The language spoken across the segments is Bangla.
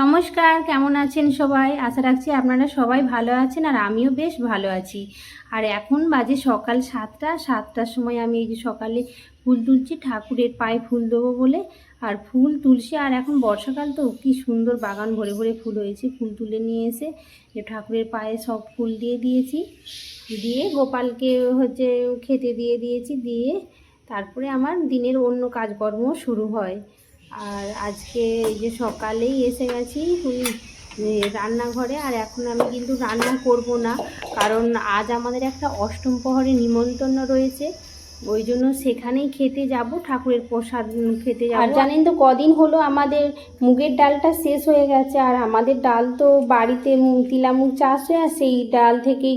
নমস্কার, কেমন আছেন সবাই? আশা রাখছি আপনারা সবাই ভালো আছেন আর আমিও বেশ ভালো আছি। আর এখন বাজে সকাল সাতটা, সাতটার সময় আমি এই যে সকালে ফুল তুলছি, ঠাকুরের পায়ে ফুল দেবো বলে, আর ফুল তুলছি। আর এখন বর্ষাকাল তো, কি সুন্দর বাগান ভরে ভরে ফুল হয়েছে, ফুল তুলে নিয়ে এসে যে ঠাকুরের পায়ে সব ফুল দিয়ে দিয়েছি। দিয়ে গোপালকে হচ্ছে খেতে দিয়ে দিয়েছি, দিয়ে তারপরে আমার দিনের অন্য কাজকর্ম শুরু হয়। আর আজকে এই যে সকালেই এসে গেছি রান্নাঘরে, আর এখন আমি কিন্তু রান্না করব না, কারণ আজ আমাদের একটা অষ্টম প্রহরে নিমন্ত্রণ রয়েছে। ওই জন্য সেখানেই খেতে যাব, ঠাকুরের প্রসাদ খেতে যাব। আর জানেন তো কদিন হলো আমাদের মুগের ডালটা শেষ হয়ে গেছে, আর আমাদের ডাল তো বাড়িতে তিলামুগ চাষ হয়, আর সেই ডাল থেকেই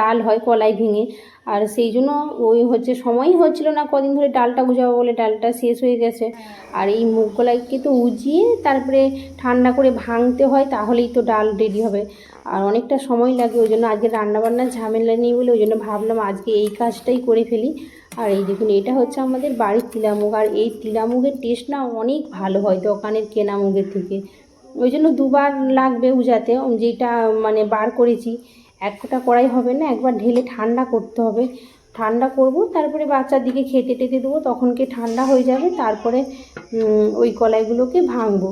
ডাল হয় কলাই ভেঙে। আর সেই জন্য ওই হচ্ছে সময়ই হচ্ছিল না কদিন ধরে ডালটা উজাবো বলে ডালটা শেষ হয়ে গেছে। আর এই মুগ কলাইকে তো উজিয়ে তারপরে ঠান্ডা করে ভাঙতে হয়, তাহলেই তো ডাল রেডি হবে। আর অনেকটা সময় লাগে, ওই জন্য আজকে রান্নাবান্নার ঝামেলা নেই বলে ওই জন্য ভাবলাম আজকে এই কাজটাই করে ফেলি। আর এই দেখুন, এটা হচ্ছে আমাদের বাড়ির তিলামুগ আর এই তিলামুগের টেস্ট না অনেক ভালো হয় দোকানের কেনা মুগের থেকে। ওই জন্য দুবার লাগবে উজাতে, যেটা মানে বার করেছি, এক ফোঁটা কড়াই হবে না, একবার ঢেলে ঠান্ডা করতে হবে। ঠান্ডা করব, তারপরে বাচ্চার দিকে খেতে টেতে দেবো, তখনকে ঠান্ডা হয়ে যাবে, তারপরে ওই কলাইগুলোকে ভাঙবো।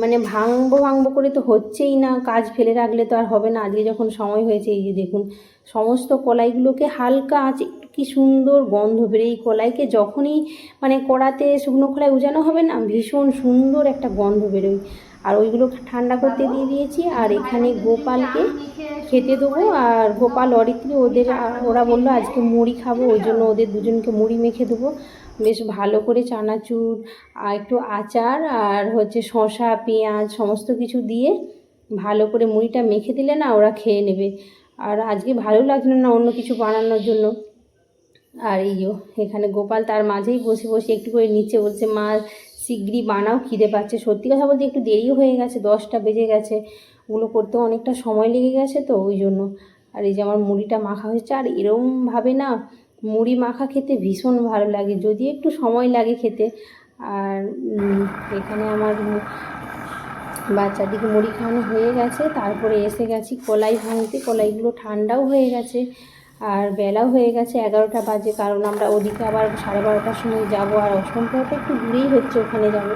মানে ভাঙবো ভাঙবো করে তো হচ্ছেই না, কাজ ফেলে রাখলে তো আর হবে না। আজকে যখন সময় হয়েছে, এই যে দেখুন, সমস্ত কলাইগুলোকে হালকা আছে কি সুন্দর গন্ধ বেরোয় এই কলাইকে। যখনই মানে কড়াতে শুকনো কলাই উজানো হবে না, ভীষণ সুন্দর একটা গন্ধ বেরোয়। আর ওইগুলো ঠান্ডা করতে দিয়ে দিয়েছি, আর এখানে গোপালকে খেতে দেবো। আর গোপাল, অরিত্রী ওদের, ওরা বলল আজকে মুড়ি খাব, ওই জন্য ওদের দুজনকে মুড়ি মেখে দেবো। বেশ ভালো করে চানাচুর, আর একটু আচার, আর হচ্ছে শশা পেঁয়াজ সমস্ত কিছু দিয়ে ভালো করে মুড়িটা মেখে দিলে না ওরা খেয়ে নেবে। আর আজকে ভালো লাগল না অন্য কিছু বানানোর জন্য। আর এই এখানে গোপাল তার মাঝেই বসে বসে একটু করে নিচে বলছে, মা, শিগগিরই বানাও, খিদে পাচ্ছে। সত্যি কথা বলতে একটু দেরিও হয়ে গেছে, দশটা বেজে গেছে। ওগুলো করতেও অনেকটা সময় লেগে গেছে তো, ওই জন্য। আর এই যে আমার মুড়িটা মাখা হয়েছে, আর এরমভাবে না মুড়ি মাখা খেতে ভীষণ ভালো লাগে, যদি একটু সময় লাগে খেতে। আর এখানে আমার বাচ্চাদিকে মুড়ি খাওয়ানো হয়ে গেছে, তারপরে এসে গেছি কলাই ভাঙতে, কলাইগুলো ঠান্ডাও হয়ে গেছে। আর বেলাও হয়ে গেছে এগারোটা বাজে, কারণ আমরা ওদিকে আবার সাড়ে বারোটার সময় যাব আর অষ্টম প্রহরটা একটু দূরেই হচ্ছে ওখানে যাব।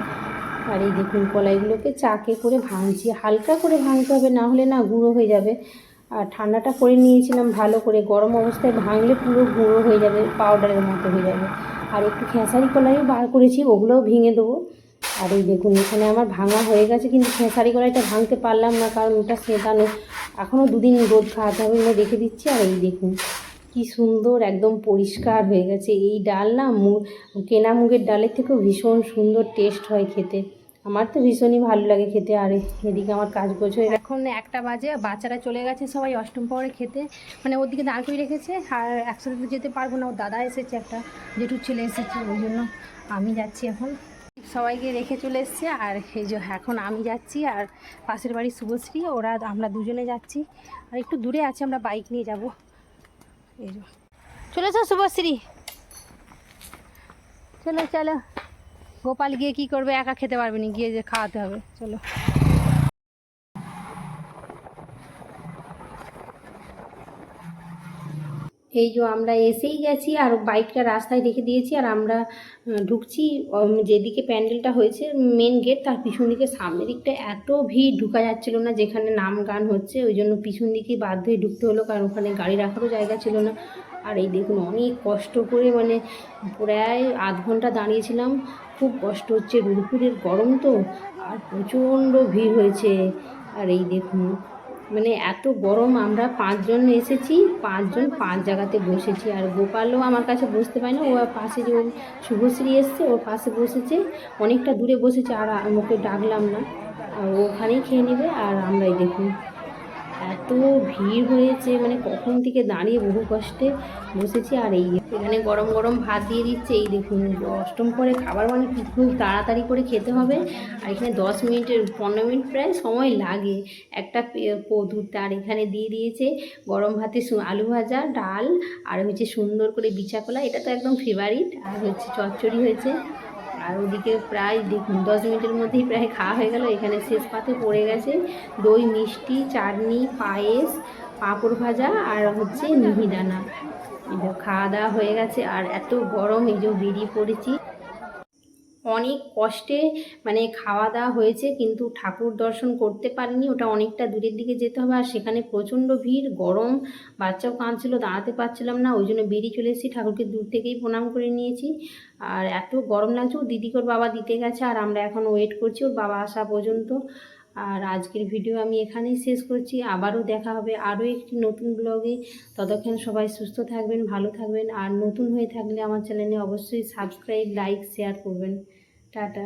আর এই দেখুন কলাইগুলোকে চাকে করে ভাঙছি, হালকা করে ভাঙতে হবে, না হলে না গুঁড়ো হয়ে যাবে। আর ঠান্ডাটা করে নিয়েছিলাম ভালো করে, গরম অবস্থায় ভাঙলে পুরো গুঁড়ো হয়ে যাবে পাউডারের মতো হয়ে যাবে। আর একটু খেসারি কলাইও বার করেছি, ওগুলোও ভেঙে দেবো। আর এই দেখুন এখানে আমার ভাঙা হয়ে গেছে, কিন্তু খেসারি কলাইটা ভাঙতে পারলাম না, কারণ ওটা সেঁতানো এখনও দুদিন রোদ খাওয়াতে হবে রেখে দিচ্ছি, আর এই দেখুন কি সুন্দর, একদম পরিষ্কার হয়ে গেছে। এই ডাল না কেনা মুগের ডালের থেকেও ভীষণ সুন্দর টেস্ট হয় খেতে। আমার তো ভীষণই ভালো লাগে খেতে। আর এদিকে আমার কাজ গোছ এখন একটা বাজে, বাচ্চারা চলে গেছে সবাই অষ্টম পরে খেতে। মানে ওদিকে দাঁড় করে রেখেছে, আর একসাথে যেতে পারব না। ওর দাদা এসেছে, একটা জেঠুর ছেলে এসেছে, ওই জন্য আমি যাচ্ছি এখন। সবাইকে রেখে চলে এসছে, আর এই যে এখন আমি যাচ্ছি, আর পাশের বাড়ির শুভশ্রী, ওরা আমরা দুজনে যাচ্ছি। আর একটু দূরে আছে, আমরা বাইক নিয়ে যাব। এই যে। চলে এসো শুভশ্রী চলো চলো। গোপাল গিয়ে কি করবে? একা খেতে পারবে না, গিয়ে যে খাওয়াতে হবে। চলো। এই যে আমরা এসেই গেছি আর বাইকটা রাস্তায় রেখে দিয়েছি আর আমরা ঢুকছি যেদিকে প্যান্ডেলটা হয়েছে মেন গেট তার পিছন দিকে সামনের দিকটা এত ভিড় ঢুকা যাচ্ছিল না যেখানে নাম গান হচ্ছে, ওই জন্য পিছন দিকে বাধ্য হয়ে ঢুকতে হলো কারণ ওখানে গাড়ি রাখারও জায়গা ছিল না। আর এই দেখুন অনেক কষ্ট করে মানে প্রায় আধ ঘণ্টা দাঁড়িয়েছিলাম, খুব কষ্ট হচ্ছে দুপুরের গরম তো, আর প্রচণ্ড ভিড় হয়েছে। আর এই দেখুন মানে এত গরম, আমরা পাঁচজন এসেছি, পাঁচজন পাঁচ জায়গাতে বসেছি। আর গোপালও আমার কাছে বসতে পারে না ও পাশে যে শুভশ্রী এসছে, ওর পাশে বসেছে, অনেকটা দূরে বসেছে, আর মুখে ডাকলাম না। আর ওখানেই খেয়ে নেবে, আর আমরাই দেখুন। এত ভিড় হয়েছে মানে কখন থেকে দাঁড়িয়ে বহু কষ্টে বসেছি আর এই এখানে গরম গরম ভাত দিয়ে দিচ্ছে। এই দেখুন, অষ্টম করে খাবার মানে কি খুব তাড়াতাড়ি করে খেতে হবে। আর এখানে দশ মিনিটের পনেরো মিনিট প্রায় সময় লাগে। একটা পদুর তার এখানে দিয়ে দিয়েছে গরম ভাতে আলু ভাজা, ডাল, আর হচ্ছে সুন্দর করে বিচা কলা। এটা তো একদম ফেভারিট আর হচ্ছে চচ্চড়ি হয়েছে। আর ওদিকে প্রায় দেখুন, দশ মিনিটের মধ্যেই প্রায় খাওয়া হয়ে গেল। এখানে শেষ পাতে পড়ে গেছে দই, মিষ্টি, চাটনি, পায়েস, পাঁপড় ভাজা আর হচ্ছে মিহিদানা। খাওয়া দাওয়া হয়ে গেছে আর এত গরম, এই যে বেরিয়ে পড়েছি। অনেক কষ্টে মানে খাওয়া দাওয়া হয়েছে, কিন্তু ঠাকুর দর্শন করতে পারিনি। ওটা অনেকটা দূরের দিকে যেতে হবে। আর সেখানে প্রচণ্ড ভিড়, গরম, বাচ্চাও কাঁদছিল, দাঁড়াতে পারছিলাম না। ওই জন্য বেরিয়ে চলে এসেছি, ঠাকুরকে দূর থেকেই প্রণাম করে নিয়েছি। আর এত গরম লাগছে, ও দিদিকে ওর বাবা দিতে গেছে, আর আমরা এখন ওয়েট করছি ওর বাবা আসা পর্যন্ত। আর আজকের ভিডিও আমি এখানেই শেষ করছি। আবারও দেখা হবে আরও একটি নতুন ব্লগে ততক্ষণ সবাই সুস্থ থাকবেন, ভালো থাকবেন। আর নতুন হয়ে থাকলে আমার চ্যানেলে অবশ্যই সাবস্ক্রাইব লাইক শেয়ার করবেন। 咋的？